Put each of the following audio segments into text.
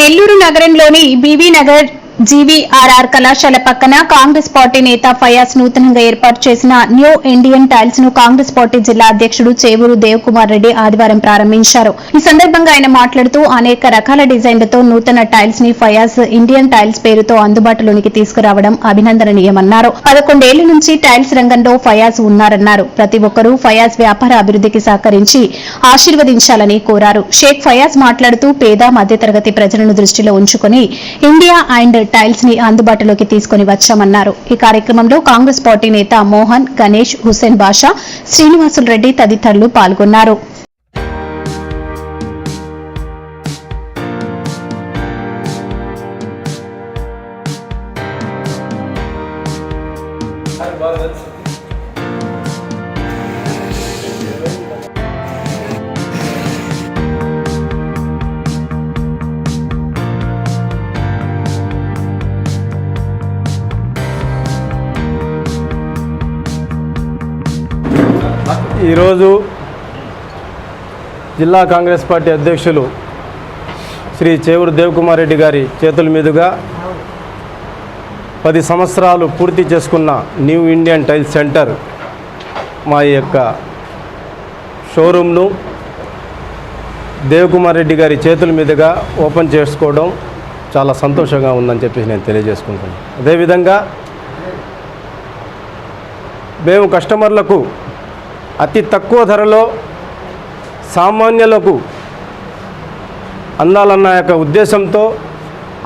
నెల్లూరు నగరంలోని బీవీ నగర్ జీవీఆర్ఆర్ కళాశాల పక్కన కాంగ్రెస్ పార్టీ నేత ఫయాజ్ నూతనంగా ఏర్పాటు చేసిన న్యూ ఇండియన్ టైల్స్ను కాంగ్రెస్ పార్టీ జిల్లా అధ్యక్షుడు చేవూరు దేవకుమార్ రెడ్డి ఆదివారం ప్రారంభించారు. ఈ సందర్భంగా ఆయన మాట్లాడుతూ అనేక రకాల డిజైన్లతో నూతన టైల్స్ని ఫయాజ్ ఇండియన్ టైల్స్ పేరుతో అందుబాటులోనికి తీసుకురావడం అభినందనీయమన్నారు. పదకొండేళ్ళ నుంచి టైల్స్ రంగంలో ఫయాజ్ ఉన్నారన్నారు. ప్రతి ఒక్కరూ ఫయాజ్ వ్యాపార అభివృద్ధికి సహకరించి ఆశీర్వదించాలని కోరారు. షేక్ ఫయాజ్ మాట్లాడుతూ పేద మధ్యతరగతి ప్రజలను దృష్టిలో ఉంచుకుని ఇండియా అండ్ టైల్స్ని అందుబాటులోకి తీసుకుని వచ్చామన్నారు. ఈ కార్యక్రమంలో కాంగ్రెస్ పార్టీ నేత మోహన్ గణేష్ హుసేన్ బాషా శ్రీనివాసులు రెడ్డి తదితరులు పాల్గొన్నారు. ఈరోజు జిల్లా కాంగ్రెస్ పార్టీ అధ్యక్షులు శ్రీ చేవూరు దేవకుమార్ రెడ్డి గారి చేతుల మీదుగా పది సంవత్సరాలు పూర్తి చేసుకున్న న్యూ ఇండియన్ టైల్ సెంటర్ మా యొక్క షోరూమ్ను దేవకుమార్ రెడ్డి గారి చేతుల మీదుగా ఓపెన్ చేసుకోవడం చాలా సంతోషంగా ఉందని చెప్పేసి నేను తెలియజేసుకుంటున్నాను. అదేవిధంగా మేము కస్టమర్లకు అతి తక్కువ ధరలో సామాన్యులకు అందాలన్న యొక్క ఉద్దేశంతో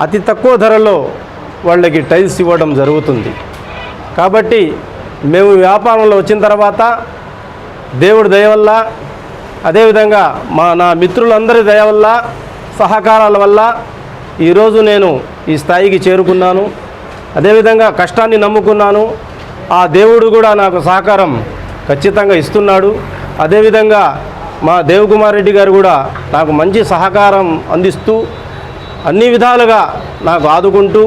అతి తక్కువ ధరలో వాళ్ళకి టైల్స్ ఇవ్వడం జరుగుతుంది. కాబట్టి మేము వ్యాపారంలో వచ్చిన తర్వాత దేవుడి దయ వల్ల అదేవిధంగా మా నా మిత్రులందరి దయ వల్ల సహకారాల వల్ల ఈరోజు నేను ఈ స్థాయికి చేరుకున్నాను. అదేవిధంగా కష్టాన్ని నమ్ముకున్నాను. ఆ దేవుడు కూడా నాకు సహకారం ఖచ్చితంగా ఇస్తున్నాడు. అదేవిధంగా మా దేవకుమార్ రెడ్డి గారు కూడా నాకు మంచి సహకారం అందిస్తూ అన్ని విధాలుగా నాకు ఆదుకుంటూ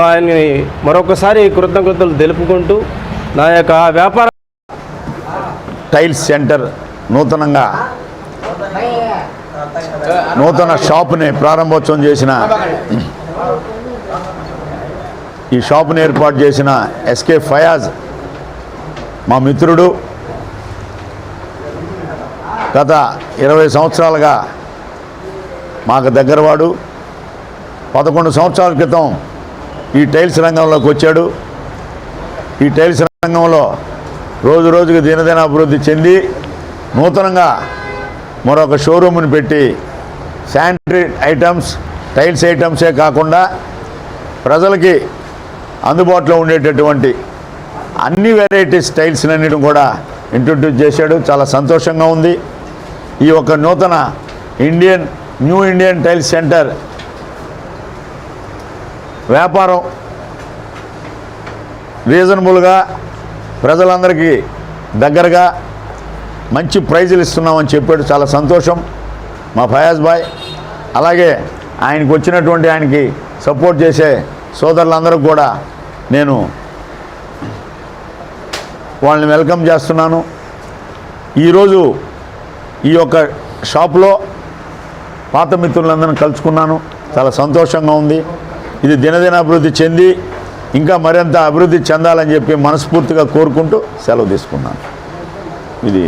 ఆయన్ని మరొకసారి కృతజ్ఞతలు తెలుపుకుంటూ నా యొక్క వ్యాపార టైల్స్ సెంటర్ నూతనంగా నూతన షాపుని ప్రారంభోత్సవం చేసిన ఈ షాపుని ఏర్పాటు చేసిన ఎస్కే ఫయాజ్ మా మిత్రుడు గత ఇరవై సంవత్సరాలుగా మాకు దగ్గరవాడు. పదకొండు సంవత్సరాల క్రితం ఈ టైల్స్ రంగంలోకి వచ్చాడు. ఈ టైల్స్ రంగంలో రోజు రోజుకి దినదిన అభివృద్ధి చెంది నూతనంగా మరొక షోరూమ్ని పెట్టి శానిటరీ ఐటమ్స్ టైల్స్ ఐటమ్సే కాకుండా ప్రజలకి అందుబాటులో ఉండేటటువంటి అన్ని వెరైటీస్ టైల్స్ అన్నిటిని కూడా ఇంట్రొడ్యూస్ చేశాడు. చాలా సంతోషంగా ఉంది. ఈ ఒక నూతన Indian new Indian tiles center వ్యాపారం రీజనబుల్గా ప్రజలందరికీ దగ్గరగా మంచి ప్రైజులు ఇస్తున్నామని చెప్పాడు. చాలా సంతోషం. మా ఫయాజ్ బాయ్ అలాగే ఆయనకు వచ్చినటువంటి ఆయనకి సపోర్ట్ చేసే సోదరులందరూ కూడా నేను వాళ్ళని వెల్కమ్ చేస్తున్నాను. ఈరోజు ఈ యొక్క షాప్లో పాత మిత్రులందరినీ కలుసుకున్నాను. చాలా సంతోషంగా ఉంది. ఇది దినదిన అభివృద్ధి చెంది ఇంకా మరింత అభివృద్ధి చెందాలని చెప్పి మనస్ఫూర్తిగా కోరుకుంటూ సెలవు తీసుకున్నాను. ఇది